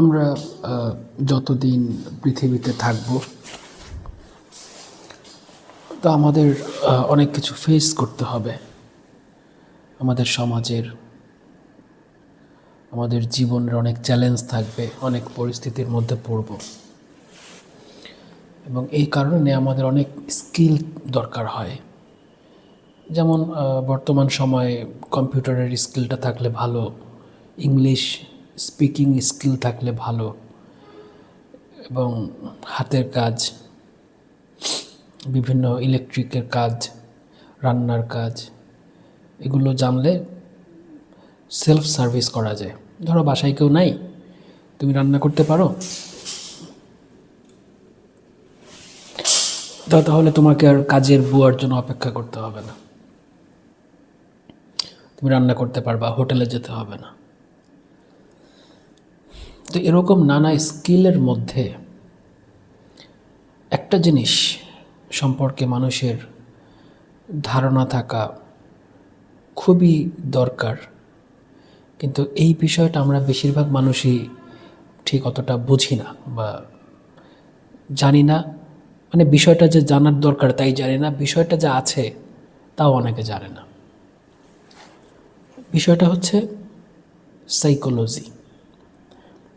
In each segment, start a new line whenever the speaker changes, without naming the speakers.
আমরা যতদিন পৃথিবীতে থাকব, তো আমাদের অনেক কিছু ফেস করতে হবে। আমাদের সমাজের, আমাদের জীবনের অনেক চ্যালেঞ্জ থাকবে, অনেক পরিস্থিতির মধ্যে পড়ব। এবং এই কারণে আমাদের অনেক স্কিল দরকার হয়। যেমন বর্তমান সময়ে কম্পিউটারের স্কিলটা থাকলে ভালো ইংলিশ স্পিকিং স্কিল থাকলে ভালো এবং হাতের কাজ, বিভিন্ন ইলেকট্রিকের কাজ, রান্নার কাজ, এগুলো জানলে সেলফ সার্ভিস করা যায়। ধরো বাসায় কেউ নাই, তুমি রান্না করতে পারো। তাহলে তোমাকে আর কাজের বুয়ার জন্য অপেক্ষা করতে হবে না। তুমি রান্না করতে পারবা, হোটেলে যেতে হবে না। তো এরকম নানা স্কিলের মধ্যে একটা জিনিস সম্পর্কে মানুষের ধারণা থাকা খুবই দরকার। কিন্তু এই বিষয়টা আমরা বেশিরভাগ মানুষই ঠিক অতটা বুঝি না বা জানি না। মানে বিষয়টা যে জানার দরকার তাই জানি না, বিষয়টা যা আছে তাও অনেকে জানে না। বিষয়টা হচ্ছে সাইকোলজি।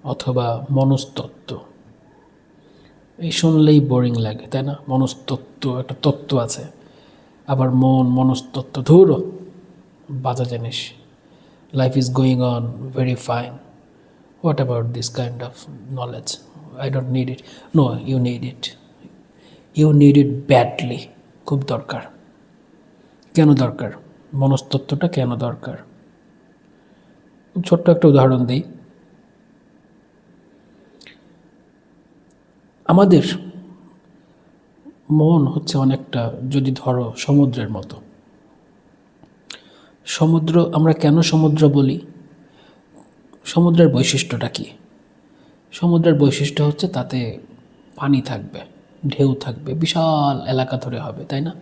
অথবা মনস্তত্ত্ব। এই শুনলেই বোরিং লাগে, তাই না? মনস্তত্ত্ব, একটা তত্ত্ব আছে। আবার মন, মনস্তত্ত্ব, ধুরো, বাজা জিনিস। Life is going on very fine what about this kind of knowledge I don't need it no you need it you need it badly খুব দরকার। কেন দরকার? মনস্তত্ত্বটা কেন দরকার? ছোট্ট একটা উদাহরণ দিই। আমাদের মন হচ্ছে অনেকটা, যদি ধরো, সমুদ্রের মতো। সমুদ্র, আমরা কেন সমুদ্র বলি? সমুদ্রের বৈশিষ্ট্যটা কি? সমুদ্রের বৈশিষ্ট্য হচ্ছে তাতে পানি থাকবে, ঢেউ থাকবে, বিশাল এলাকা ধরে হবে, তাই না?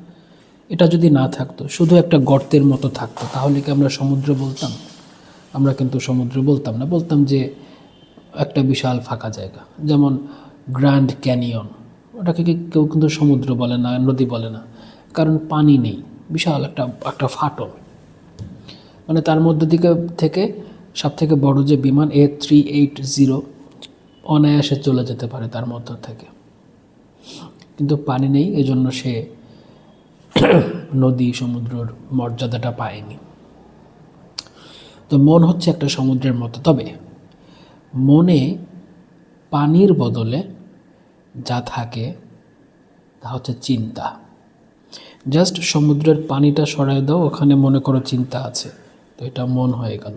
এটা যদি না থাকতো, শুধু একটা গর্তের মতো থাকতো, তাহলে কি আমরা সমুদ্র বলতাম? আমরা কিন্তু সমুদ্র বলতাম না, বলতাম যে একটা বিশাল ফাঁকা জায়গা। যেমন গ্র্যান্ড ক্যানিয়ন ওটাকে কেউ কিন্তু সমুদ্র বলে না, নদী বলে না। কারণ পানি নেই। বিশাল একটা একটা ফাটল। মানে তার মধ্য দিকে থেকে সব থেকে বড় যে বিমান এ থ্রি এইট জিরো অনায়াসে চলে যেতে পারে তার মধ্য থেকে। কিন্তু পানি নেই, এজন্য সে নদী, সমুদ্রর মর্যাদাটা পায়নি। তো মন হচ্ছে একটা সমুদ্রের মতো। তবে মনে পানির বদলে যা থাকে তা হচ্ছে চিন্তা। জাস্ট সমুদ্রের পানিটা সরাই দাও, ওখানে মনে করো চিন্তা আছে। তো এটা মন হয়ে গেল।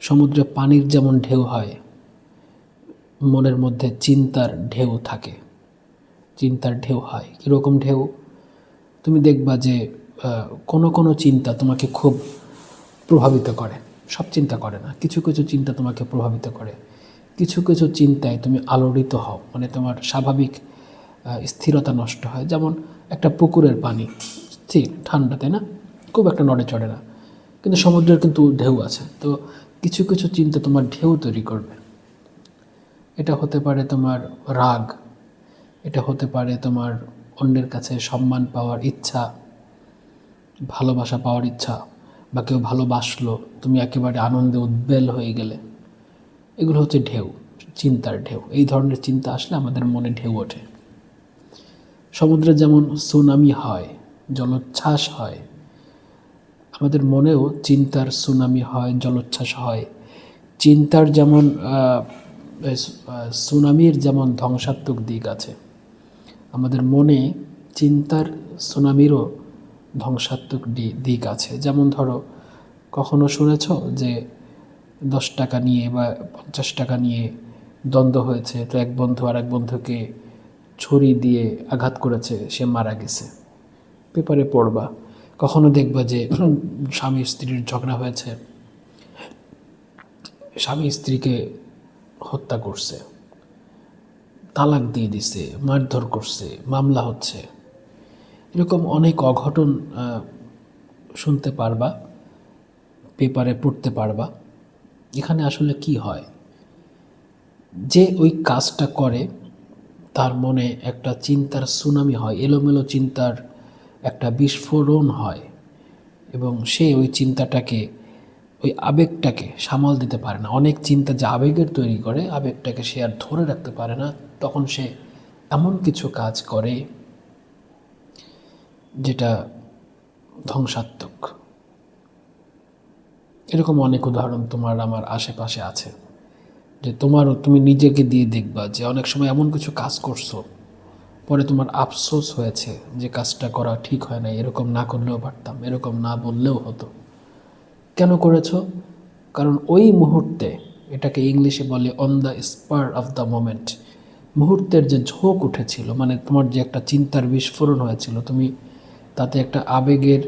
সমুদ্রে পানির যেমন ঢেউ হয়, মনের মধ্যে চিন্তার ঢেউ থাকে। চিন্তার ঢেউ হয়। কীরকম ঢেউ? তুমি দেখবা যে কোনো কোনো চিন্তা তোমাকে খুব প্রভাবিত করে। সব চিন্তা করে না। কিছু কিছু চিন্তা তোমাকে প্রভাবিত করে। কিছু কিছু চিন্তায় তুমি আলোড়িত হও মানে তোমার স্বাভাবিক স্থিরতা নষ্ট হয়। যেমন একটা পুকুরের পানি স্থির ঠান্ডা, তাই না? খুব একটা নড়ে চড়ে না। কিন্তু সমুদ্রের কিন্তু ঢেউ আছে। তো কিছু কিছু চিন্তা তোমার ঢেউ তৈরি করবে। এটা হতে পারে তোমার রাগ, এটা হতে পারে তোমার অন্যের কাছে সম্মান পাওয়ার ইচ্ছা, ভালোবাসা পাওয়ার ইচ্ছা, বা কেউ ভালোবাসলো, তুমি একেবারে আনন্দে উদ্বেল হয়ে গেলে। এগুলো হচ্ছে ঢেউ, চিন্তার ঢেউ। এই ধরনের চিন্তা আসলে আমাদের মনে ঢেউ ওঠে। সমুদ্রে যেমন সুনামি হয়, জলোচ্ছ্বাস হয়, আমাদের মনেও চিন্তার সুনামি হয়, জলোচ্ছ্বাস হয়। চিন্তার যেমন সুনামির যেমন ধ্বংসাত্মক দিক আছে, আমাদের মনে চিন্তার সুনামিরও ধ্বংসাত্মক দিক আছে। যেমন ধরো, কখনো শুনেছ যে দশ টাকা নিয়ে বা পঞ্চাশ টাকা নিয়ে দ্বন্দ্ব হয়েছে, তো এক বন্ধু আর এক বন্ধুকে ছুরি দিয়ে আঘাত করেছে, সে মারা গেছে। পেপারে পড়বা। কখনো দেখবা যে স্বামী স্ত্রীর ঝগড়া হয়েছে। স্বামী স্ত্রীকে হত্যা করছে। তালাক দিয়ে দিছে, মারধর করছে, মামলা হচ্ছে। এরকম অনেক অঘটন শুনতে পারবা, পেপারে পড়তে পারবা। এখানে আসলে কি হয়? যে ওই কাজটা করে, তার মনে একটা চিন্তার সুনামি হয়, এলোমেলো চিন্তার একটা বিস্ফোরণ হয় এবং সে ওই চিন্তাটাকে, ওই আবেগটাকে সামাল দিতে পারে না। অনেক চিন্তা যে আবেগের তৈরি করে, আবেগটাকে সে আর ধরে রাখতে পারে না। তখন সে এমন কিছু কাজ করে, যেটা ধ্বংসাত্মক। এরকম অনেক উদাহরণ তোমার আমার আশেপাশে আছে, যে তোমারও তুমি নিজেকে দিয়ে দেখবা যে অনেক সময় এমন কিছু কাজ করছ, পরে তোমার আফসোস হয়েছে যে কাজটা করা ঠিক হয় না এরকম না করলেও পারতাম, এরকম না বললেও হতো। কেন করেছ? কারণ ওই মুহূর্তে, এটাকে ইংলিশে বলে on the spur of the moment মুহূর্তের যে ঝোঁক উঠেছিল মানে তোমার যে একটা চিন্তার বিস্ফোরণ হয়েছিল, তুমি তাতে একটা আবেগের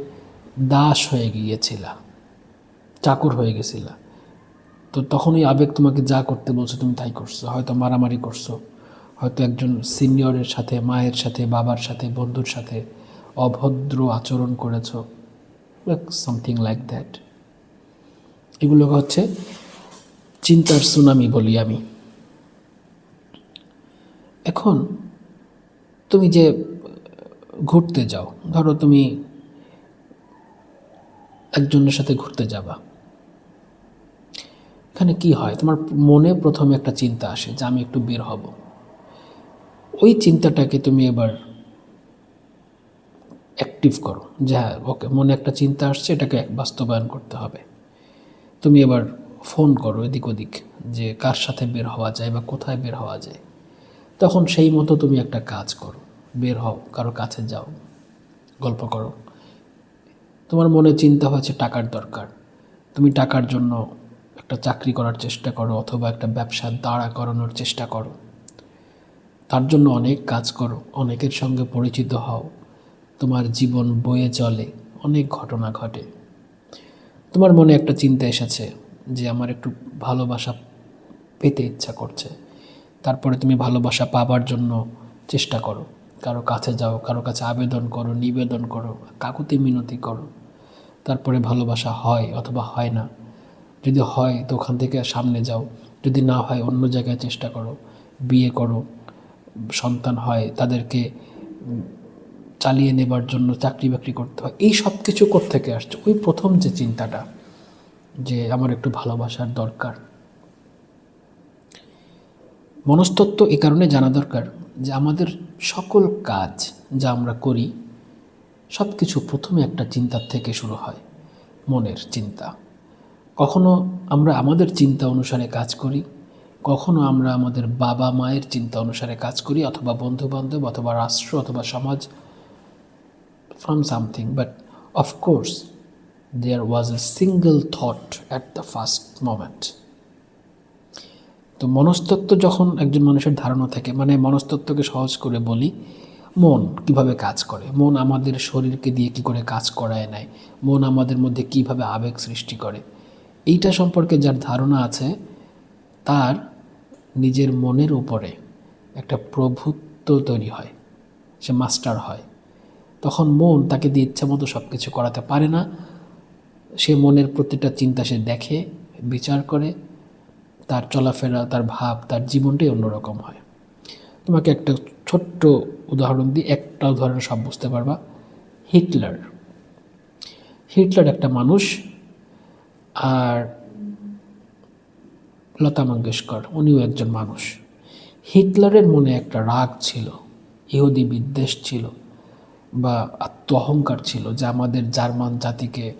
দাস হয়ে গিয়েছিলা। চাকর হয়ে গেছিলা। তো তখন ওই আবেগ তোমাকে যা করতে বলছে তুমি তাই করছ। হয়তো মারামারি করছ, হয়তো একজন সিনিয়রের সাথে, মায়ের সাথে, বাবার সাথে, বন্ধুর সাথে অভদ্র আচরণ করেছ। সামথিং লাইক দ্যাট এগুলো হচ্ছে চিন্তার সুনামি বলি আমি। এখন তুমি যে ঘুরতে যাও, ধরো তুমি একজনের সাথে ঘুরতে যাবা। এখানে কি হয়? তোমার মনে প্রথমে একটা চিন্তা আসে যে আমি একটু বের হব। ওই চিন্তাটাকে তুমি এবার অ্যাক্টিভ করো যে হ্যাঁ ওকে মনে একটা চিন্তা আসছে, এটাকে বাস্তবায়ন করতে হবে। তুমি এবার ফোন করো এদিক ওদিক যে কার সাথে বের হওয়া যায় বা কোথায় বের হওয়া যায়। তখন সেই মতো তুমি একটা কাজ করো। বের হও, কারও কাছে যাও, গল্প করো। তোমার মনে চিন্তা হয়েছে টাকার দরকার। তুমি টাকার জন্য একটা চাকরি করার চেষ্টা করো অথবা একটা ব্যবসা দাঁড়া করানোর চেষ্টা করো। তার জন্য অনেক কাজ করো, অনেকের সঙ্গে পরিচিত হও। তোমার জীবন বয়ে চলে, অনেক ঘটনা ঘটে। তোমার মনে একটা চিন্তা এসেছে যে আমার একটু ভালোবাসা পেতে ইচ্ছা করছে। তারপরে তুমি ভালোবাসা পাবার জন্য চেষ্টা করো। কারও কাছে যাও, কারও কাছে আবেদন করো, নিবেদন করো, কাকুতি মিনতি করো। তারপরে ভালোবাসা হয় অথবা হয় না। যদি হয় তো ওখান থেকে সামনে যাও। যদি না হয় অন্য জায়গায় চেষ্টা করো। বিয়ে করো। সন্তান হয় তাদেরকে চালিয়ে নেবার জন্য চাকরি বাকরি করতে হয়। এই সব কিছু থেকে আসছে? ওই প্রথম যে চিন্তাটা যে আমার একটু ভালোবাসার দরকার। মনস্তত্ত্ব এ কারণে জানা দরকার যে আমাদের সকল কাজ যা আমরা করি সব কিছু প্রথমে একটা চিন্তার থেকে শুরু হয়, মনের চিন্তা। কখনো আমরা আমাদের চিন্তা অনুসারে কাজ করি, কখনো আমরা আমাদের বাবা মায়ের চিন্তা অনুসারে কাজ করি, অথবা বন্ধু বান্ধব অথবা রাষ্ট্র, অথবা সমাজ from something but of course there was a single thought at the first moment তো মনস্তত্ত্ব যখন একজন মানুষের ধারণা থাকে মানে মনস্তত্ত্বকে সহজ করে বলি, মন কীভাবে কাজ করে? মন আমাদের শরীরকে দিয়ে কি করে কাজ করায় নেয়? মন আমাদের মধ্যে কীভাবে আবেগ সৃষ্টি করে? এইটা সম্পর্কে যার ধারণা আছে, তার নিজের মনের উপরে একটা প্রভুত্ব তৈরি হয়, সে মাস্টার হয়। তখন মন তাকে দিয়ে ইচ্ছা মতো সব কিছু করাতে পারে না। সে মনের প্রতিটা চিন্তা সে দেখে, বিচার করে, তার চলাফেরা, তার ভাব, তার জীবনটাই অন্যরকম হয়। তোমাকে একটা ছোট্ট উদাহরণ দিই একটা উদাহরণ সব বুঝতে পারবা। হিটলার। হিটলার একটা মানুষ আর লতা মঙ্গেশকর, উনিও একজন মানুষ। হিটলারের মনে একটা রাগ ছিল, ইহুদি বিদ্বেষ ছিল বা আত্ম অহংকার ছিল যে আমাদের জার্মান জাতিকে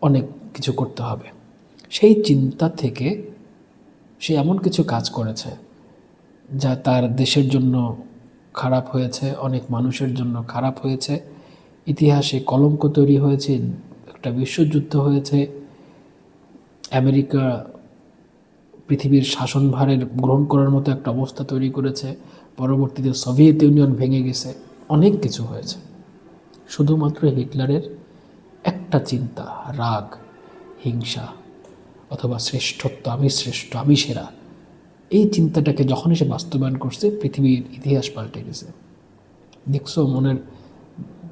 অনেক কিছু করতে হবে। সেই চিন্তা থেকে সে এমন কিছু কাজ করেছে যা তার দেশের জন্য খারাপ হয়েছে, অনেক মানুষের জন্য খারাপ হয়েছে। ইতিহাসে কলঙ্ক তৈরি হয়েছে, একটা বিশ্বযুদ্ধ হয়েছে আমেরিকা পৃথিবীর শাসনভারের গ্রহণ করার মতো একটা অবস্থা তৈরি করেছে। পরবর্তীতে সোভিয়েত ইউনিয়ন ভেঙে গেছে। অনেক কিছু হয়েছে। শুধুমাত্র হিটলারের একটা চিন্তা, রাগ, হিংসা অথবা শ্রেষ্ঠত্ব, আমি শ্রেষ্ঠ, আমি সেরা। এই চিন্তাটাকে যখনই সে বাস্তবায়ন করছে, পৃথিবীর ইতিহাস পাল্টে গেছে। দেখছ, মনের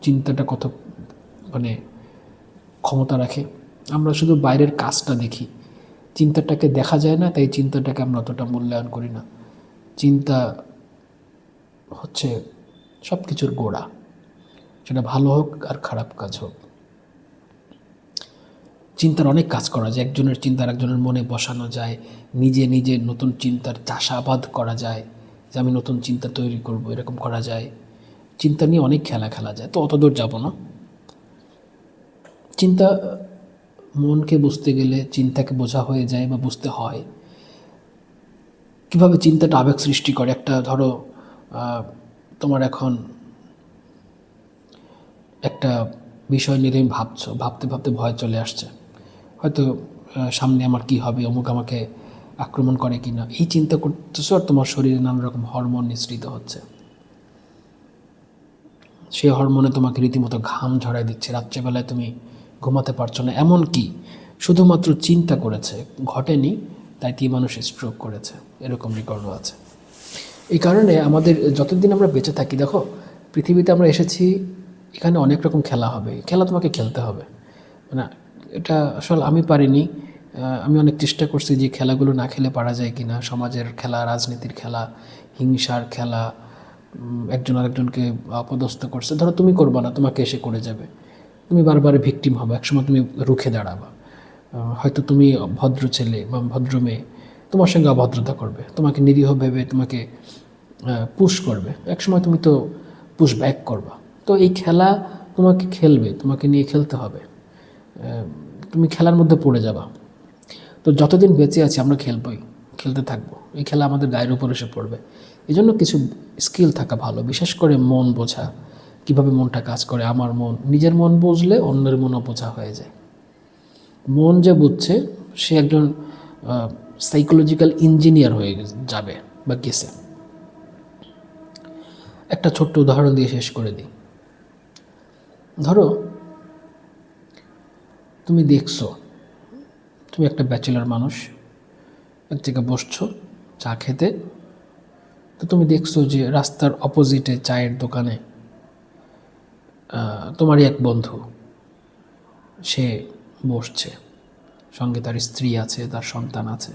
চিন্তাটা কত মানে ক্ষমতা রাখে। আমরা শুধু বাইরের কাজটা দেখি। চিন্তাটাকে দেখা যায় না, তাই চিন্তাটাকে আমরা অতটা মূল্যায়ন করি না। চিন্তা হচ্ছে সব কিছুর গোড়া। সেটা ভালো হোক আর খারাপ কাজ হোক। চিন্তার অনেক কাজ করা যায়। একজনের চিন্তা একজনের মনে বসানো যায়। নিজে নিজে নতুন চিন্তার চাষাবাদ করা যায় যে আমি নতুন চিন্তা তৈরি করব, এরকম করা যায়। চিন্তা নিয়ে অনেক খেলা খেলা যায়। তো অত দূর যাব না। চিন্তা মনকে বুঝতে গেলে চিন্তাকে বোঝা হয়ে যায় বা বুঝতে হয়। কীভাবে চিন্তাটা আবেগ সৃষ্টি করে? একটা ধরো তোমার এখন একটা বিষয় নিয়ে তুমি ভাবছ, ভাবতে ভাবতে ভয় চলে আসছে। হয়তো সামনে আমার কি হবে, অমুক আমাকে আক্রমণ করে কি না এই চিন্তা করতেছো আর তোমার শরীরে নানা রকম হরমোন নিঃসৃত হচ্ছে। সেই হরমোনে তোমাকে রীতিমতো ঘাম ঝরাই দিচ্ছে। রাত্রেবেলায় তুমি ঘুমাতে পারছ না। এমন কি? শুধুমাত্র চিন্তা করেছে। ঘটেনি, তাই তি মানুষ স্ট্রোক করেছে। এরকম রেকর্ডও আছে। এই কারণে আমাদের যতদিন আমরা বেঁচে থাকি, দেখো, পৃথিবীতে আমরা এসেছি, এখানে অনেক রকম খেলা হবে। খেলা তোমাকে খেলতে হবে। মানে এটা আসলে আমি পারিনি। আমি অনেক চেষ্টা করছি যে খেলাগুলো না খেলে পারা যায় কি না সমাজের খেলা, রাজনীতির খেলা, হিংসার খেলা একজন আরেকজনকে অপদস্থ করছে। ধরো তুমি করবা না, তোমাকে এসে করে যাবে। তুমি বারবার ভিকটিম হবে, একসময় তুমি রুখে দাঁড়াবা। হয়তো তুমি ভদ্র ছেলে বা ভদ্র মেয়ে, তোমার সঙ্গে অভদ্রতা করবে, তোমাকে নিরীহ ভেবে তোমাকে পুশ করবে। একসময় তুমি তো পুশ ব্যাক করবা। তো এই খেলা তোমাকে খেলবে, তোমাকে নিয়ে খেলতে হবে। তুমি খেলার মধ্যে পড়ে যাবা। তো যতদিন বেঁচে আছি আমরা খেলবই, খেলতে থাকব। এই খেলা আমাদের গায়ের উপর এসে পড়বে। এই জন্য কিছু স্কিল থাকা ভালো, বিশেষ করে মন বোঝা। কীভাবে মনটা কাজ করে? আমার মন। নিজের মন বুঝলে অন্যের মন বোঝা হয়ে যায়। মন যে বুঝছে, সে একজন সাইকোলজিক্যাল ইঞ্জিনিয়ার হয়ে যাবে বা গেছে। একটা ছোট্ট উদাহরণ দিয়ে শেষ করে দিই। ধরো, তুমি দেখছ, তুমি একটা ব্যাচেলার মানুষ, এক জায়গায় বসছো, চা খেতে, তো তুমি দেখছ যে রাস্তার অপোজিটে চায়ের দোকানে তোমারই এক বন্ধু, সে বসছে, সঙ্গে তার স্ত্রী আছে, তার সন্তান আছে।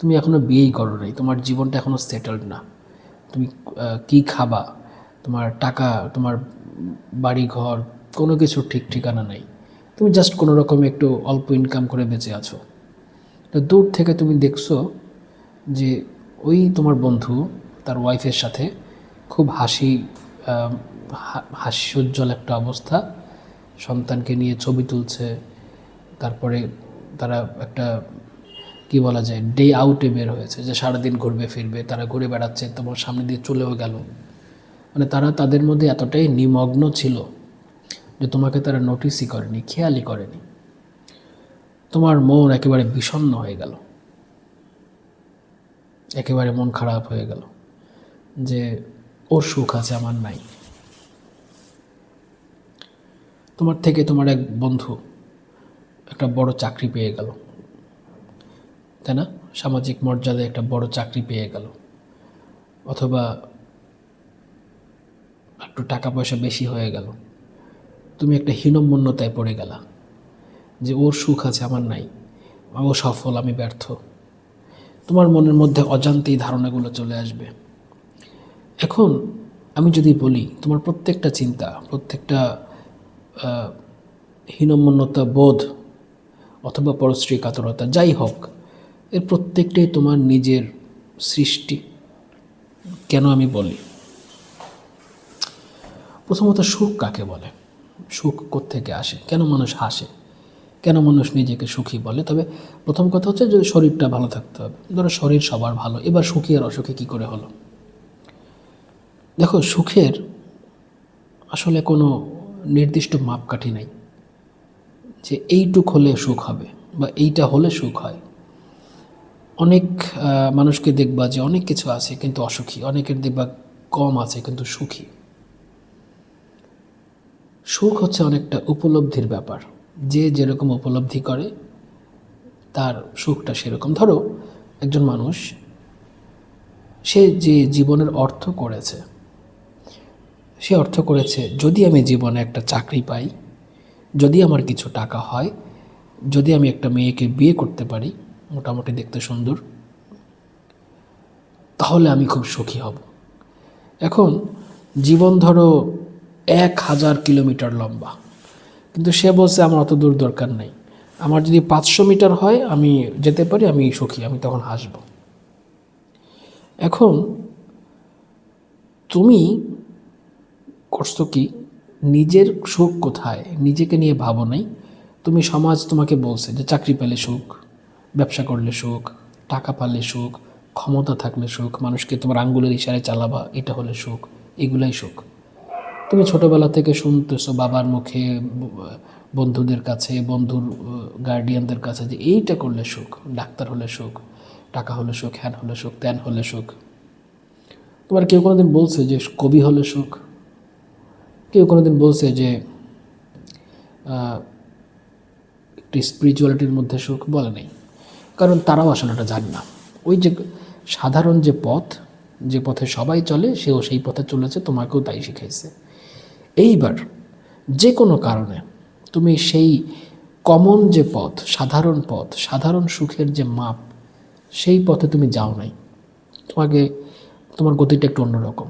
তুমি এখনও বিয়েই করো নাই, তোমার জীবনটা এখনও সেটেলড না। তুমি কি খাবা? তোমার টাকা, তোমার বাড়ি ঘর, কোনো কিছু ঠিক ঠিকানা নাই। তুমি জাস্ট কোনো রকমে একটু অল্প ইনকাম করে বেঁচে আছো। তো দূর থেকে তুমি দেখছ যে ওই তোমার বন্ধু, তার ওয়াইফের সাথে খুব হাসি হাস্যোজ্জ্বল একটা অবস্থা। সন্তানকে নিয়ে ছবি তুলছে। তারপরে তারা একটা, কি বলা যায় ডে আউটে বের হয়েছে যে সারাদিন ঘুরবে, ফিরবে, তারা ঘুরে বেড়াচ্ছে, তোমার সামনে দিয়ে চলেও গেল। মানে তারা তাদের মধ্যে এতটাই নিমগ্ন ছিল যে তোমাকে তারা নোটিসই করেনি, খেয়ালই করেনি। তোমার মন একেবারে বিষণ্ণ হয়ে গেল। একেবারে মন খারাপ হয়ে গেল যে ওর সুখ আছে, আমার নাই। তোমার থেকে তোমার এক বন্ধু একটা বড় চাকরি পেয়ে গেল। তাই না? সামাজিক মর্যাদায় একটা বড় চাকরি পেয়ে গেল। অথবা একটু টাকা পয়সা বেশি হয়ে গেল। তুমি একটা হীনমন্যতায় পড়ে গেলা যে ওর সুখ আছে, আমার নাই। ও সফল, আমি ব্যর্থ। তোমার মনের মধ্যে অজান্তেই ধারণাগুলো চলে আসবে। এখন আমি যদি বলি, তোমার প্রত্যেকটা চিন্তা, প্রত্যেকটা হীনমন্যতা বোধ অথবা পরশ্রী কাতরতা যাই হোক, এর প্রত্যেকটাই তোমার নিজের সৃষ্টি। কেন আমি বলি? প্রথমত সুখ কাকে বলে? সুখ কোত্থেকে আসে? কেন মানুষ হাসে? কেন মানুষ নিজেকে সুখী বলে? তবে প্রথম কথা হচ্ছে যে শরীরটা ভালো থাকতে হবে। ধরো শরীর সবার ভালো, এবার সুখী আর অসুখী কী করে হলো? দেখো, সুখের আসলে কোনো নির্দিষ্ট মাপকাঠি নাই, যে এইটুক হলে সুখ হবে বা এইটা হলে সুখ হয়। অনেক মানুষকে দেখবা যে অনেক কিছু আছে কিন্তু অসুখী, অনেকের দেখবা কম আছে কিন্তু সুখী। সুখ হচ্ছে অনেকটা উপলব্ধির ব্যাপার। যে যেরকম উপলব্ধি করে, তার সুখটা সেরকম। ধরো, একজন মানুষ, সে যে জীবনের অর্থ করেছে সে অর্থ করেছে, যদি আমি জীবনে একটা চাকরি পাই, যদি আমার কিছু টাকা হয়, যদি আমি একটা মেয়েকে বিয়ে করতে পারি, মোটামুটি দেখতে সুন্দর, তাহলে আমি খুব সুখী হব। এখন জীবন ধরো এক হাজার কিলোমিটার লম্বা। কিন্তু সে বলছে, আমার অত দূর দরকার নেই। আমার যদি পাঁচশো মিটার হয়, আমি যেতে পারি, আমি সুখী, আমি তখন হাসব। এখন তুমি করছ কি? নিজের সুখ কোথায়? নিজেকে নিয়ে ভাবো নাই? তুমি সমাজ তোমাকে বলছে যে চাকরি পেলে সুখ ব্যবসা করলে সুখ টাকা পালে সুখ ক্ষমতা থাকলে সুখ মানুষকে তোমার আঙ্গুলের ইশারায় চালাবা, এটা হলে সুখ এগুলাই সুখ তুমি ছোটবেলা থেকে শুনতেছো বাবার মুখে বন্ধুদের কাছে, বন্ধুর গার্ডিয়ানদের কাছে যে এইটা করলে সুখ ডাক্তার হলে সুখ টাকা হলে সুখ হ্যান হলে সুখ ত্যান হলে সুখ তোমার কেউ কোনোদিন বলছে যে কবি হলে সুখ কেউ কোনোদিন বলছে যে একটি স্পিরিচুয়ালিটির মধ্যে সুখ বলে নেই। কারণ তারাও আসলে এটা জানে না। ওই যে সাধারণ যে পথ, যে পথে সবাই চলে, সেও সেই পথে চলেছে, তোমাকেও তাই শিখাইছে। এইবার যে কোনো কারণে তুমি সেই কমন যে পথ, সাধারণ পথ, সাধারণ সুখের যে মাপ, সেই পথে তুমি যাও নাই। তোমাকে, তোমার গতিটা একটু অন্যরকম।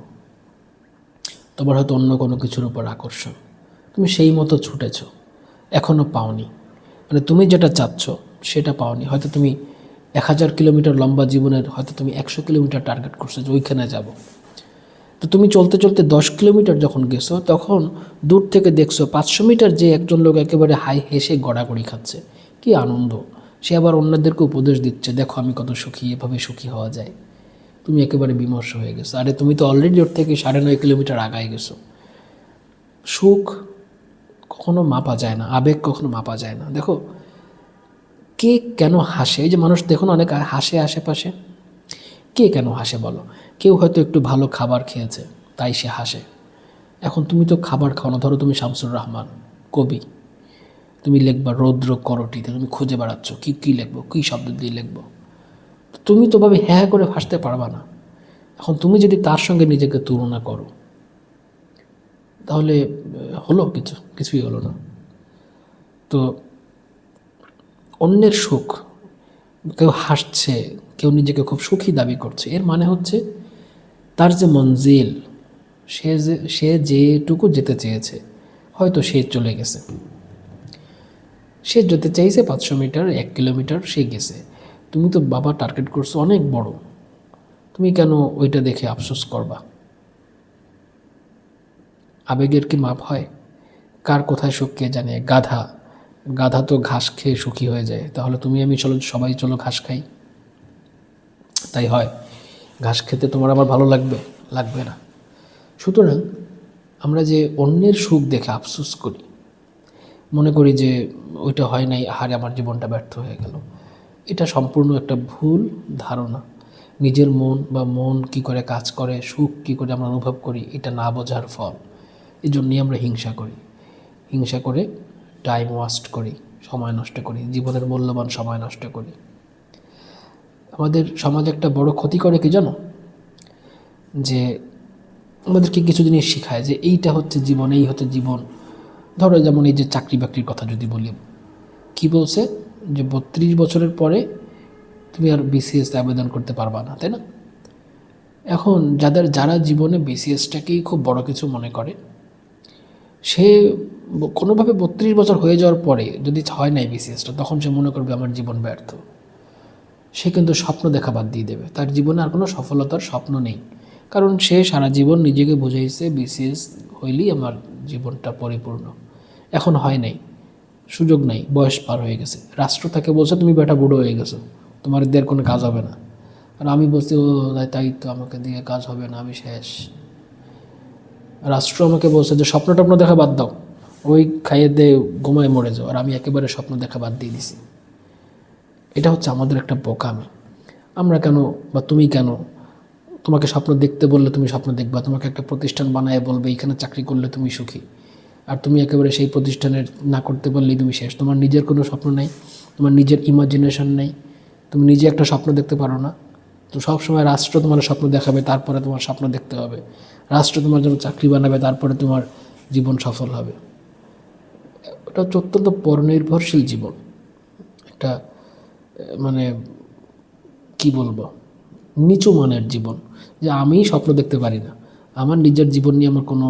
তোমার হয়তো অন্য কোনো কিছুর উপর আকর্ষণ। তুমি সেই মতো ছুটেছ এখনও পাওনি। মানে তুমি যেটা চাচ্ছ, সেটা পাওনি। হয়তো তুমি এক হাজার কিলোমিটার লম্বা জীবনের, হয়তো তুমি একশো কিলোমিটার টার্গেট করছ যে ওইখানে যাব। তো তুমি চলতে চলতে দশ কিলোমিটার যখন গেছো, তখন দূর থেকে দেখছ পাঁচশো মিটার যে একজন লোক একেবারে হাই হেসে গড়াগড়ি খাচ্ছে। কি আনন্দ। সে আবার অন্যদেরকে উপদেশ দিচ্ছে, দেখো আমি কত সুখী, এভাবে সুখী হওয়া যায়। তুমি একেবারে বিমর্ষ হয়ে গেছো। আরে তুমি তো অলরেডি ওর থেকে সাড়ে নয় কিলোমিটার আগায় গেছো। সুখ কখনো মাপা যায় না, আবেগ কখনো মাপা যায় না। দেখো, কে কেন হাসে? এই যে মানুষ দেখুন অনেক হাসে আশেপাশে। কে কেন হাসে বলো? কেউ হয়তো একটু ভালো খাবার খেয়েছে, তাই সে হাসে। এখন তুমি তো খাবার খাও না, ধরো তুমি শামসুর রহমান, কবি। তুমি লিখবা রৌদ্র করটিতে, তুমি খুঁজে বেড়াচ্ছ, কী কী লিখব, কী শব্দ দিয়ে লিখব? তুমি তো ভাবে হ্যাঁ করে হাসতে পারবা না। এখন তুমি যদি তার সঙ্গে নিজেকে তুলনা করো, তাহলে হলো কিছু, কিছুই হলো না। তো অন্যের সুখ, কেউ হাসছে, কেউ নিজেকে খুব সুখী দাবি করছে, এর মানে হচ্ছে তার যে মঞ্জিল, সে যে, সে যেটুকু যেতে চেয়েছে, হয়তো সে চলে গেছে। সে যেতে চাইছে পাঁচশো মিটার, এক কিলোমিটার, সে গেছে। তুমি তো বাবা টার্গেট করছ অনেক বড়। তুমি কেন ওইটা দেখে আফসোস করবা? আবেগের কি মাপ হয়? কার কোথায় সুখ কে জানে? গাধা। গাধা তো ঘাস খেয়ে সুখী হয়ে যায়। তাহলে তুমি আমি চলো, সবাই চলো ঘাস খাই। তাই হয়। ঘাস খেতে তোমার আমার ভালো লাগবে? লাগবে না। সুতরাং আমরা যে অন্যের সুখ দেখে আফসোস করি, মনে করি যে ওইটা হয় নাই আহারে আমার জীবনটা ব্যর্থ হয়ে গেল। এটা সম্পূর্ণ একটা ভুল ধারণা। নিজের মন বা মন কি করে কাজ করে, সুখ কি করে আমরা অনুভব করি, এটা না বোঝার ফল। এই জন্যই আমরা হিংসা করি। হিংসা করে টাইম ওয়াস্ট করি, সময় নষ্ট করি, জীবনের মূল্যবান সময় নষ্ট করি। আমাদের সমাজ একটা বড় ক্ষতি করে কি জানো? যে আমাদেরকে কিছু জিনিস শেখায় যে এইটা হচ্ছে জীবন, এই হচ্ছে জীবন। ধরো যেমন এই যে চাকরি বাকরির কথা যদি বলি, কি বলছে? যে বত্রিশ বছরের পরে তুমি আর বিসিএস আবেদন করতে পারবা না, তাই না? এখন যাদের, যারা জীবনে বিসিএসটাকেই খুব বড় কিছু মনে করে, সে কোনোভাবে বত্রিশ বছর হয়ে যাওয়ার পরে যদি হয় নাই বিসিএসটা তখন সে মনে করবে আমার জীবন ব্যর্থ। সে কিন্তু স্বপ্ন দেখা বাদ দিয়ে দেবে। তার জীবনে আর কোনো সফলতার স্বপ্ন নেই। কারণ সে সারা জীবন নিজেকে বুঝাইছে বিসিএস হইলেই আমার জীবনটা পরিপূর্ণ। এখন হয় নাই। সুযোগ নাই, বয়স পার হয়ে গেছে। রাষ্ট্র তাকে বলছে, তুমি বেটা বুড়ো হয়ে গেছো, তোমার দের কোনো কাজ হবে না। আর আমি বলছি, ও, তাই- তো আমাকে দিয়ে কাজ হবে না, আমি শেষ। রাষ্ট্র আমাকে বলছে যে, স্বপ্ন টপ্ন দেখা বাদ দাও, ওই খাইয়ে দিয়ে ঘুমায় মরে যাও। আর আমি একেবারে স্বপ্ন দেখা বাদ দিয়ে দিছি। এটা হচ্ছে আমাদের একটা বোকামি। আমরা কেন বা তুমি কেন তোমাকে স্বপ্ন দেখতে বললে তুমি স্বপ্ন দেখবা, তোমাকে একটা প্রতিষ্ঠান বানায় বলবে এইখানে চাকরি করলে তুমি সুখী। আর তুমি একেবারে সেই প্রতিষ্ঠানের না করতে পারলেই তুমি শেষ। তোমার নিজের কোনো স্বপ্ন নেই, তোমার নিজের ইমাজিনেশন নেই, তুমি নিজে একটা স্বপ্ন দেখতে পারো না। তো সবসময় রাষ্ট্র তোমার স্বপ্ন দেখাবে, তারপরে তোমার স্বপ্ন দেখতে হবে। রাষ্ট্র তোমার জন্য চাকরি বানাবে, তারপরে তোমার জীবন সফল হবে। এটা হচ্ছে অত্যন্ত পরনির্ভরশীল জীবন। একটা মানে কি বলব? নিচু মানের জীবন। যে আমি স্বপ্ন দেখতে পারি না। আমার নিজের জীবন নিয়ে আমার কোনো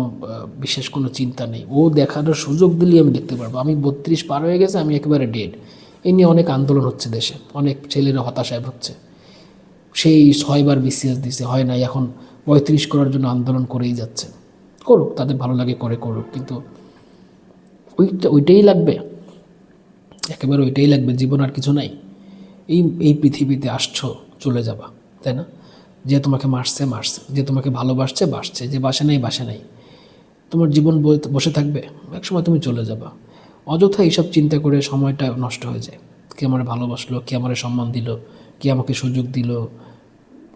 বিশেষ কোনো চিন্তা নেই। ও দেখানোর সুযোগ দিলেই আমি দেখতে পারব। আমি বত্রিশ পার হয়ে গেছে, আমি একেবারে ডেড এই নিয়ে অনেক আন্দোলন হচ্ছে দেশে। অনেক ছেলেরা হতাশায় ভুগছে। সেই ছয়বার বিসিএস দিছে, হয় নাই, এখন পঁয়ত্রিশ করার জন্য আন্দোলন করেই যাচ্ছে। করুক, তাদের ভালো লাগে, করে করুক, কিন্তু ওইটা, ওইটাই লাগবে। একেবারে ওইটাই লাগবে, জীবন আর কিছু নাই। এই এই পৃথিবীতে আসছো, চলে যাবা, তাই না? যে তোমাকে মারছে মারছে, যে তোমাকে ভালোবাসছে, বাসছে, যে বাসে নাই বাসে নাই। তোমার জীবন বসে থাকবে, একসময় তুমি চলে যাবা। অযথা এইসব চিন্তা করে সময়টা নষ্ট হয়ে যায়। কে আমার ভালোবাসলো, কে আমার সম্মান দিল, কে আমাকে সুযোগ দিল,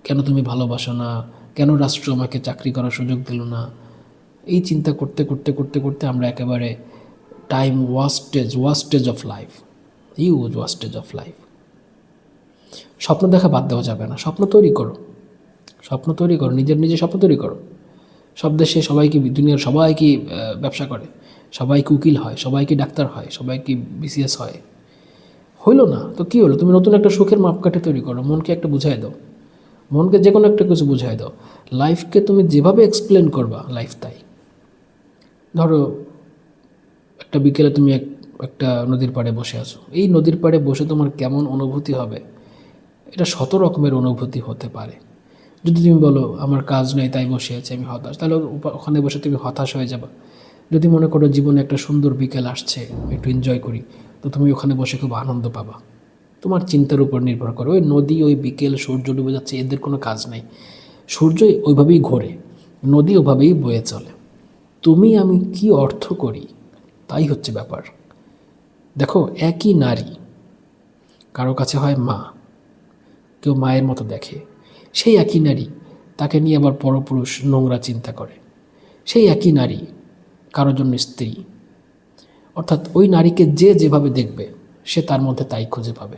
কেন তুমি ভালোবাসো না, কেন রাষ্ট্র আমাকে চাকরি করার সুযোগ দিল না? এই চিন্তা করতে করতে করতে করতে আমরা একেবারে time wastage wastage of life use wastage of life স্বপ্ন দেখা বাদ দেওয়া যাবে না, স্বপ্ন তৈরি করো। স্বপ্ন তৈরি করো, নিজের নিজের স্বপ্ন তৈরি করো। সব দেশে সবাই কি দুনিয়ার সবাই কি ব্যবসা করে। সবাইকে উকিল হয় সবাই কি ডাক্তার হয় সবাই কি বিসিএস হয়। হইল না, তো কী হলো? তুমি নতুন একটা সুখের মাপকাঠি তৈরি করো, মনকে একটা বুঝাই দাও। মনকে যে কোনো একটা কিছু বুঝাই দাও। লাইফকে তুমি যেভাবে এক্সপ্লেন করবা লাইফ তাই ধরো, একটা বিকেলে তুমি এক, একটা নদীর পাড়ে বসে আছো। এই নদীর পাড়ে বসে তোমার কেমন অনুভূতি হবে? এটা শত রকমের অনুভূতি হতে পারে। যদি তুমি বলো, আমার কাজ নেই, তাই বসে আছি, আমি হতাশ, তাহলে ওখানে বসে তুমি হতাশ হয়ে যাবে। যদি মনে করো জীবনে একটা সুন্দর বিকেল আসছে, একটু এনজয় করি, তো তুমি ওখানে বসে খুব আনন্দ পাবা। তোমার চিন্তার উপর নির্ভর করে। ওই নদী, ওই বিকেল, সূর্য ডুবে যাচ্ছে, এদের কোনো কাজ নেই। সূর্য ওইভাবেই ঘোরে, নদী ওভাবেই বয়ে চলে। তুমি, আমি কি অর্থ করি? তাই হচ্ছে ব্যাপার। দেখো, একই নারী, কারও কাছে হয় মা, কেউ মায়ের মতো দেখে। সেই একই নারী তাকে নিয়ে আবার পরপুরুষ নোংরা চিন্তা করে। সেই একই নারী, কারোর জন্য স্ত্রী। অর্থাৎ ওই নারীকে যে যেভাবে দেখবে, সে তার মধ্যে তাই খুঁজে পাবে।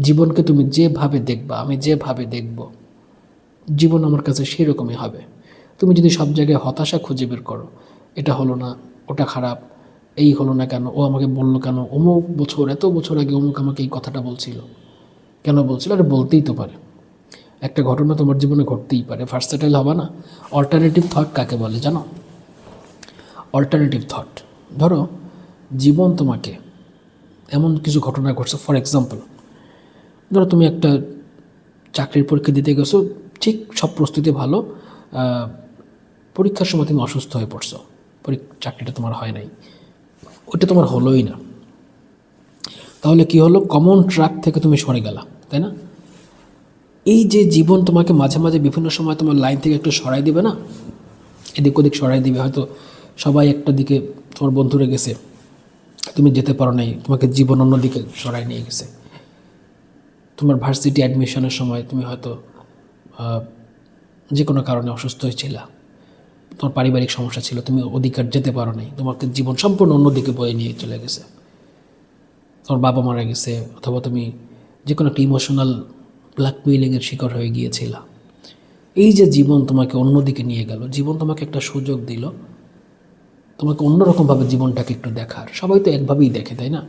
জীবনকে তুমি যেভাবে দেখবা, আমি যেভাবে দেখব, জীবন আমার কাছে সেরকমই হবে। তুমি যদি সব জায়গায় হতাশা খুঁজে বের করো, এটা হলো না, ওটা খারাপ, এই হলো না কেন, ও আমাকে বলল কেন, অমুক বছর, এত বছর আগে অমুক আমাকে এই কথাটা বলছিল। কেন বলছিল? আরে বলতেই তো পারে। একটা ঘটনা তোমার জীবনে ঘটতেই পারে। ভার্সেটাইল হবে না। অল্টারনেটিভ থট কাকে বলে জানো? অল্টারনেটিভ থট ধরো, জীবন তোমাকে এমন কিছু ঘটনা ঘটছে। ফর এক্সাম্পল ধরো তুমি একটা চাকরির পরীক্ষা দিতে গেছো, ঠিক সব প্রস্তুতি ভালো পরীক্ষার সময় তুমি অসুস্থ হয়ে পড়ছো। চাকরিটা তোমার হয় নাই। ওটা তোমার হলোই না। তাহলে কি হলো? কমন ট্র্যাক থেকে তুমি সরে গেলা, তাই না? এই যে জীবন তোমাকে মাঝে মাঝে বিভিন্ন সময় তোমার লাইন থেকে একটু সরাই দিবে না? এদিক ওদিক সরাই দিবে, হয়তো সবাই একটা দিকে তোমার বন্ধুরা গেছে, তুমি যেতে পারো নাই, তোমাকে জীবন অন্যদিকে সরাই নিয়ে গেছে। তোমার ভার্সিটি অ্যাডমিশনের সময় তুমি হয়তো যে কোনো কারণে অসুস্থ হয়েছিল তোমার পারিবারিক সমস্যা ছিল, তুমি অধিকার যেতে পারো নাই, তোমাকে জীবন সম্পূর্ণ অন্যদিকে বয়ে নিয়ে চলে গেছে। তোমার বাবা মারা গেছে, অথবা তুমি যে কোনো একটা ইমোশনাল ব্ল্যাকমেইলিংয়ের শিকার হয়ে গিয়েছিল। এই যে জীবন তোমাকে অন্যদিকে নিয়ে গেল, জীবন তোমাকে একটা সুযোগ দিল। তোমাকে অন্যরকমভাবে জীবনটাকে একটু দেখার। সবাই তো একভাবেই দেখে, তাই না?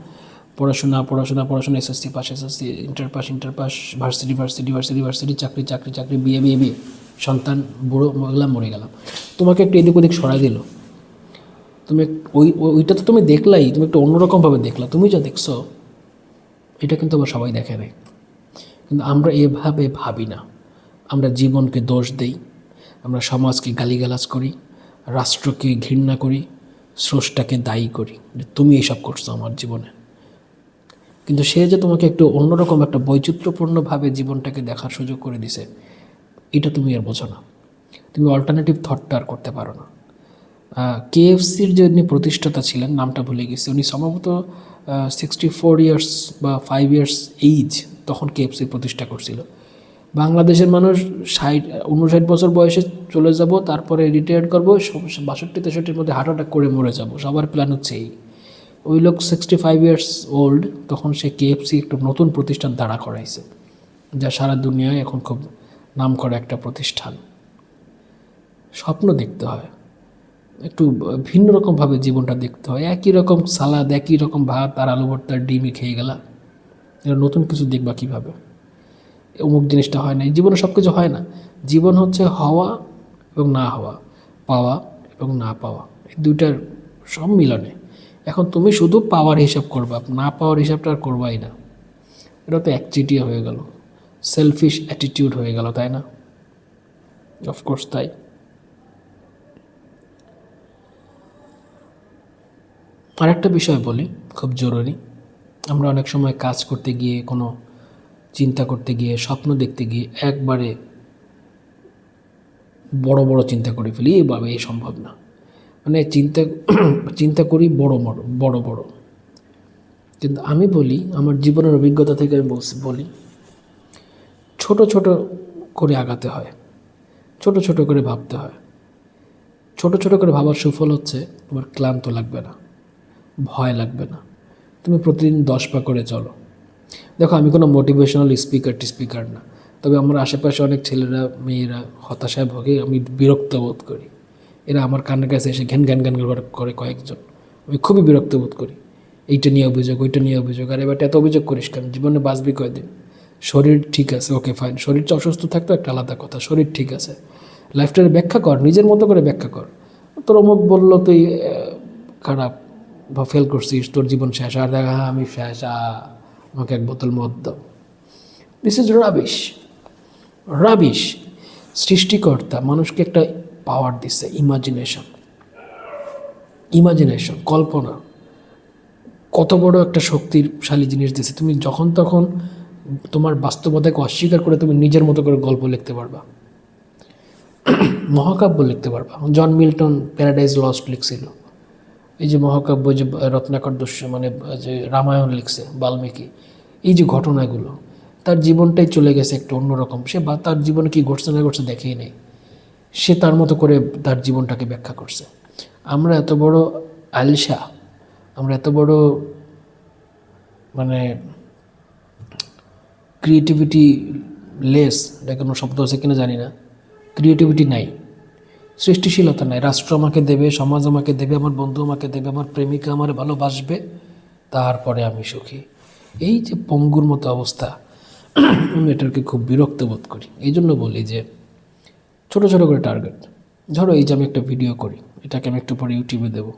পড়াশোনা পড়াশোনা পড়াশোনা SSC pass SSC inter pass inter pass varsity varsity varsity varsity চাকরি চাকরি চাকরি বিয়ে বিয়ে বিয়ে সন্তান, বুড়ো গেলাম মরে গেলাম। তোমাকে একটু এদিক ওদিক সরাই দিল। তুমি ওই ওই- ওইটা তো তুমি দেখলাই, তুমি একটু অন্যরকমভাবে দেখলা। তুমি যা দেখছ, এটা কিন্তু আবার সবাই দেখে নাই। কিন্তু আমরা এভাবে ভাবি না। আমরা জীবনকে দোষ দেই, আমরা সমাজকে গালিগালাজ করি, রাষ্ট্রকে ঘৃণা করি, স্রষ্টাকে দায়ী করি। যে তুমি এসব করছ আমার জীবনে। কিন্তু সে যে তোমাকে একটু অন্যরকম একটা বৈচিত্র্যপূর্ণভাবে জীবনটাকে দেখার সুযোগ করে দিছে, এটা তুমি আর বোঝো না। তুমি অল্টারনেটিভ থটটা আর করতে পারো না। কেএফসির যে উনি প্রতিষ্ঠাতা ছিলেন, নামটা ভুলে গেছি। উনি সম্ভবত সিক্সটি ফোর ইয়ার্স বা ফাইভ ইয়ার্স এইজ তখন কেএফসি প্রতিষ্ঠা করছিল। বাংলাদেশের মানুষ ষাট, উনষাট বছর বয়সে চলে যাব, তারপরে রিটায়ার করব, বাষট্টি তেষট্টির মধ্যে হার্ট অ্যাটাক করে মরে যাব। সবার প্ল্যান হচ্ছে এই। ওই লোক সিক্সটি ফাইভ ইয়ার্স ওল্ড তখন সে কেএফসি একটা নতুন প্রতিষ্ঠান দাঁড়া করাইছে, যা সারা দুনিয়ায় এখন খুব নাম করা একটা প্রতিষ্ঠান। স্বপ্ন দেখতে হয়, একটু ভিন্ন রকমভাবে জীবনটা দেখতে হয়। একই রকম সালাদ, একই রকম ভাত, আর আলু ভর্তার ডিমই খেয়ে গেলা এটা নতুন কিছু দেখবা কীভাবে? অমুক জিনিসটা হয় না জীবনে সব কিছু হয় না। জীবন হচ্ছে হওয়া এবং না হওয়া, পাওয়া এবং না পাওয়া। এই দুইটার সব মিলনে। এখন তুমি শুধু পাওয়ার হিসাব করবা, না পাওয়ার হিসাবটা আর করবাই না। এটা তো একচিটিয়া হয়ে গেল। সেলফিশ অ্যাটিটিউড হয়ে গেল, তাই না? অফকোর্স তাই। আরেকটা বিষয় বলি, খুব জরুরি। আমরা অনেক সময় কাজ করতে গিয়ে, কোনো চিন্তা করতে গিয়ে, স্বপ্ন দেখতে গিয়ে একবারে বড় বড় চিন্তা করে ফেলি, এভাবে এই সম্ভব না। মানে চিন্তা চিন্তা করি বড় বড় বড় বড়। কিন্তু আমি বলি, আমার জীবনের অভিজ্ঞতা থেকে আমি বলছি, বলি, ছোট ছোট করে আগাতে হয়, ছোট ছোট করে ভাবতে হয়। ছোট ছোট করে ভাবার সুফল হচ্ছে, তোমার ক্লান্ত লাগবে না, ভয় লাগবে না। তুমি প্রতিদিন দশ পা করে চলো। দেখো, আমি কোনো মোটিভেশনাল স্পিকার টিস্পিকার না। তবে আমার আশেপাশে অনেক ছেলেরা, মেয়েরা, হতাশায় ভোগে, আমি বিরক্ত বোধ করি। এরা আমার কানের কাছে এসে ঘ্যান ঘ্যান ঘ্যান করে- কয়েকজন। আমি খুবই বিরক্ত বোধ করি। এইটা নিয়ে অভিযোগ, ওইটা নিয়ে অভিযোগ। আর এবার এত অভিযোগ করিস কেন? জীবনে বাঁচবি কয়দিন? শরীর ঠিক আছে ওকে ফাইন শরীরটা অসুস্থ থাকতো একটা আলাদা কথা, শরীর ঠিক আছে। লাইফটার ব্যাখ্যা কর, নিজের মতো করে ব্যাখ্যা কর। তোর অমুক বলল তুই খারাপ। বা ফেল করছিস, তোর জীবন শেষ, আর দেখা, আমি শেষ আমাকে এক বোতল মদ দাও। দিস ইজ রাবিশ রাবিশ সৃষ্টিকর্তা মানুষকে একটা পাওয়ার দিচ্ছে ইমাজিনেশন ইমাজিনেশন কল্পনা। কত বড় একটা শক্তিশালী জিনিস দিচ্ছে তুমি যখন তখন তোমার বাস্তবতাকে অস্বীকার করে তুমি নিজের মতো করে গল্প লিখতে পারবা। মহাকাব্য লিখতে পারবা। জন মিল্টন প্যারাডাইজ লস্ট লিখছিল। এই যে মহাকাব্য, যে রত্নাকর দস্যু মানে যে রামায়ণ লিখছে বাল্মীকি, এই যে ঘটনাগুলো, তার জীবনটাই চলে গেছে একটু অন্যরকম। সে বা, তার জীবনে কি ঘটছে না ঘটছে দেখেই নেই। সে তার মতো করে তার জীবনটাকে ব্যাখ্যা করছে। আমরা এত বড় আলসা, আমরা এত বড় মানে ক্রিয়েটিভিটি লেস এটা কোনো শব্দ আছে কিনা জানি না ক্রিয়েটিভিটি নাই। সৃষ্টিশীলতা নাই। রাষ্ট্র আমাকে দেবে, সমাজ আমাকে দেবে, আমার বন্ধু আমাকে দেবে, আমার প্রেমিকা আমার ভালোবাসবে, তারপরে আমি সুখী। এই যে পঙ্গুর মতো অবস্থা, আমি এটাকে খুব বিরক্ত বোধ করি। এই জন্য বলি যে, ছোটো ছোটো করে টার্গেট ধরো এই যে আমি একটা ভিডিও করি, এটাকে আমি একটু পরে ইউটিউবে দেবো।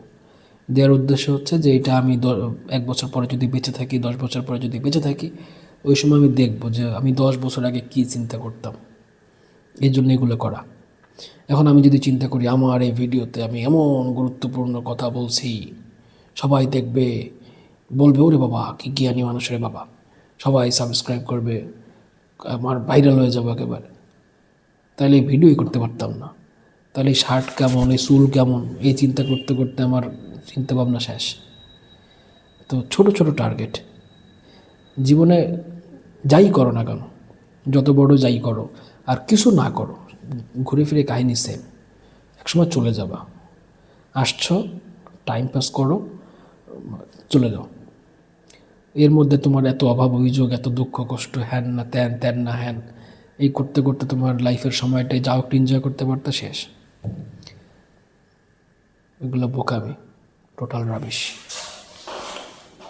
দেওয়ার উদ্দেশ্য হচ্ছে যে, এটা আমি এক বছর পরে যদি বেঁচে থাকি, দশ বছর পরে যদি বেঁচে থাকি, ওই সময় আমি দেখব যে, আমি দশ বছর আগে কী চিন্তা করতাম। এই জন্য এগুলো করা। এখন আমি যদি চিন্তা করি, আমার এই ভিডিওতে আমি এমন গুরুত্বপূর্ণ কথা বলছি, সবাই দেখবে, বলবে, ওরে বাবা, কি জ্ঞানী মানুষের বাবা। সবাই সাবস্ক্রাইব করবে, আমার ভাইরাল হয়ে যাব একেবারে। তাহলে এই ভিডিওই করতে পারতাম না। তাহলে এই শার্ট কেমন, এই চুল কেমন, এই চিন্তা করতে করতে আমার চিন্তা ভাবনা শেষ। তো ছোট ছোট টার্গেট জীবনে যাই করো না কেন, যত বড় যাই করো, আর কিছু না করো ঘুরে ফিরে কাহিনী সেম একসময় চলে যাবা। আসছো টাইম পাস করো, চলে যাও। এর মধ্যে তোমার এত অভাব, অভিযোগ, এত দুঃখ, কষ্ট, হ্যান না, ত্যান ত্যান না, হ্যান, এই করতে করতে তোমার লাইফের সময়টাই যাও, একটু এনজয় করতে পারতে, শেষ। এগুলো বোকামি টোটাল রাবিশ